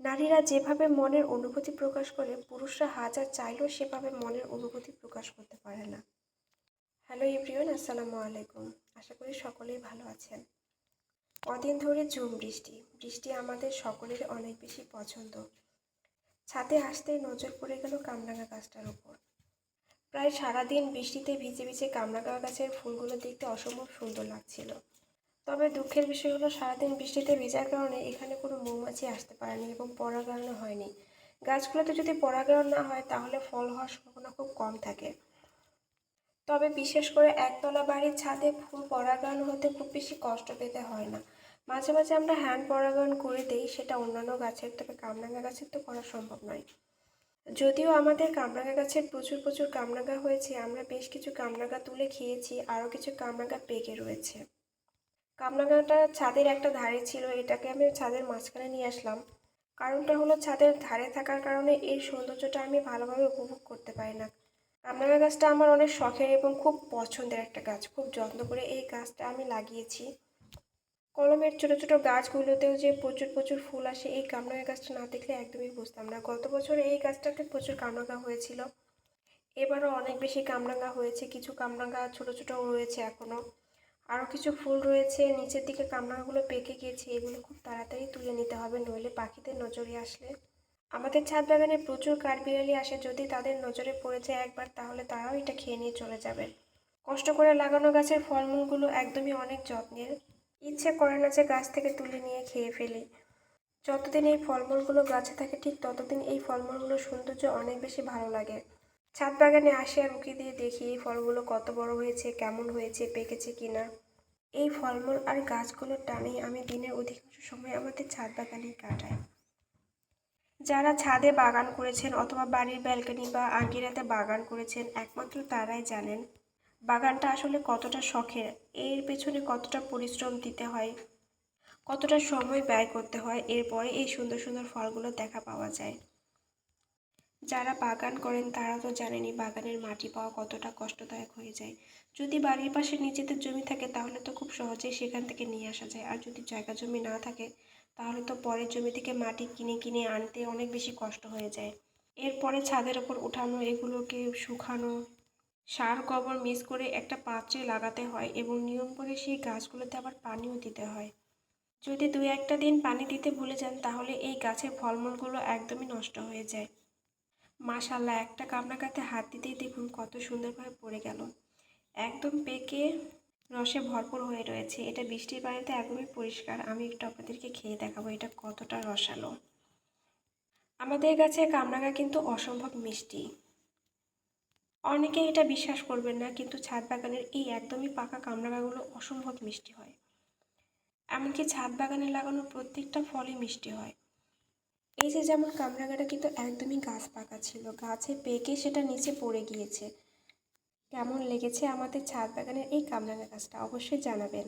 নারীরা যেভাবে মনের অনুভূতি প্রকাশ করে, পুরুষরা হাজার চাইলেও সেভাবে মনের অনুভূতি প্রকাশ করতে পারে না। হ্যালো ইব্রিয়ন আসসালামু আলাইকুম। আশা করি সকলেই ভালো আছেন। কদিন ধরে ঝুম বৃষ্টি। বৃষ্টি আমাদের সকলের অনেক বেশি পছন্দ। ছাদে আসতেই নজর পড়ে গেল কামরাঙা গাছটার উপর। প্রায় সারাদিন বৃষ্টিতে ভিজে ভিজে কামরাঙা গাছের ফুলগুলো দেখতে অসম্ভব সুন্দর লাগছিল। তবে দুঃখের বিষয় হলো সারাদিন বৃষ্টিতে ভেজার কারণে এখানে কোনো মৌমাছি আসতে পারেনি এবং পরাগায়নও হয়নি। গাছগুলোতে যদি পরাগায়ন না হয়, তাহলে ফল হওয়ার সম্ভাবনা খুব কম থাকে। তবে বিশেষ করে একতলা বাড়ির ছাদে ফুল পরাগায়ন হতে খুব বেশি কষ্ট পেতে হয় না। মাঝে মাঝে আমরা হ্যান্ড পরাগায়ন করে দিই, সেটা অন্যান্য গাছের, তবে কামরাঙা গাছের তো করা সম্ভব নয়। যদিও আমাদের কামরাঙা গাছের প্রচুর প্রচুর কামরাঙা হয়েছে, আমরা বেশ কিছু কামরাঙা তুলে খেয়েছি, আরও কিছু কামরাঙা পেকে রয়েছে। কামরাঙাটা ছাদের একটা ধারে ছিল, এটাকে আমি ছাদের মাঝখানে নিয়ে আসলাম। কারণটা হলো ছাদের ধারে থাকার কারণে এর সৌন্দর্যটা আমি ভালোভাবে উপভোগ করতে পারি না। কামরাঙা গাছটা আমার অনেক শখের এবং খুব পছন্দের একটা গাছ। খুব যত্ন করে এই গাছটা আমি লাগিয়েছি। কলমের ছোটো ছোটো গাছগুলোতেও যে প্রচুর প্রচুর ফুল আসে, এই কামরাঙা গাছটা না দেখলে একদমই বুঝতাম না। গত বছর এই গাছটাতে প্রচুর কামরাঙা হয়েছিল। এবারও অনেক বেশি কামরাঙা হয়েছে, কিছু কামরাঙা ছোটো ছোট রয়েছে এখনও আরও কিছু ফুল রয়েছে, নিচের দিকে কামরাঙাগুলো পেকে গিয়েছে, এগুলো খুব তাড়াতাড়ি তুলে নিতে হবে, নইলে পাখিদের নজরে আসলে। আমাদের ছাদ বাগানে প্রচুর কাঠবিড়ালি আসে, যদি তাদের নজরে পড়ে যায় একবার, তাহলে তারাও এটা খেয়ে নিয়ে চলে যাবে। কষ্ট করে লাগানো গাছের ফলমূলগুলো একদমই অনেক যত্নের। ইচ্ছে করে না যে গাছ থেকে তুলে নিয়ে খেয়ে ফেলি। যতদিন এই ফলমূলগুলো গাছে থাকে, ঠিক ততদিন এই ফলমূলগুলোর সৌন্দর্য অনেক বেশি ভালো লাগে। ছাদ বাগানে আসে আর উকি দিয়ে দেখি এই ফলগুলো কত বড় হয়েছে, কেমন হয়েছে, পেকেছে কিনা। এই ফলমূল আর গাছগুলোর টানেই আমি দিনের অধিকাংশ সময় আমাদের ছাদ বাগানেই কাটাই। যারা ছাদে বাগান করেছেন অথবা বাড়ির ব্যালকনি বা আঙ্গিনাতে বাগান করেছেন, একমাত্র তারাই জানেন বাগানটা আসলে কতটা শখের, এর পেছনে কতটা পরিশ্রম দিতে হয়, কতটা সময় ব্যয় করতে হয়, এরপরে এই সুন্দর সুন্দর ফলগুলো দেখা পাওয়া যায়। যারা বাগান করেন, তারা তো জানেনই বাগানের মাটি পাওয়া কতটা কষ্টদায়ক হয়ে যায়। যদি বাড়ির পাশে নিজেদের জমি থাকে, তাহলে তো খুব সহজেই সেখান থেকে নিয়ে আসা যায়। আর যদি জায়গা জমি না থাকে, তাহলে তো পরের জমি থেকে মাটি কিনে কিনে আনতে অনেক বেশি কষ্ট হয়ে যায়। এরপরে ছাদের ওপর উঠানো, এগুলোকে শুকানো, সার, গোবর মিক্স করে একটা পাত্রে লাগাতে হয় এবং নিয়ম করে সেই গাছগুলোতে আবার পানিও দিতে হয়। যদি দুই একটা দিন পানি দিতে ভুলে যান, তাহলে এই গাছের ফলমূলগুলো একদমই নষ্ট হয়ে যায়। মাশাল্লাহ, একটা কামড়াকাতে হাত দিতেই দেখুন কত সুন্দরভাবে পড়ে গেল। একদম পেকে রসে ভরপুর হয়ে রয়েছে। এটা বৃষ্টির পানিতে একদমই পরিষ্কার। আমি একটু আপনাদেরকে খেয়ে দেখাবো এটা কতটা রসালো। আমাদের কাছে কামরাঙা কিন্তু অসম্ভব মিষ্টি। অনেকে এটা বিশ্বাস করবেন না, কিন্তু ছাদ বাগানের এই একদমই পাকা কামরাঙাগুলো অসম্ভব মিষ্টি হয়। এমনকি ছাদ বাগানে লাগানো প্রত্যেকটা ফলই মিষ্টি হয়। এই যে যেমন কামরাঙাটা কিন্তু একদমই গাছ পাকা ছিল, গাছে পেকে সেটা নিচে পড়ে গিয়েছে। কেমন লেগেছে আমাদের ছাদ বাগানের এই কামরাঙা গাছটা অবশ্যই জানাবেন।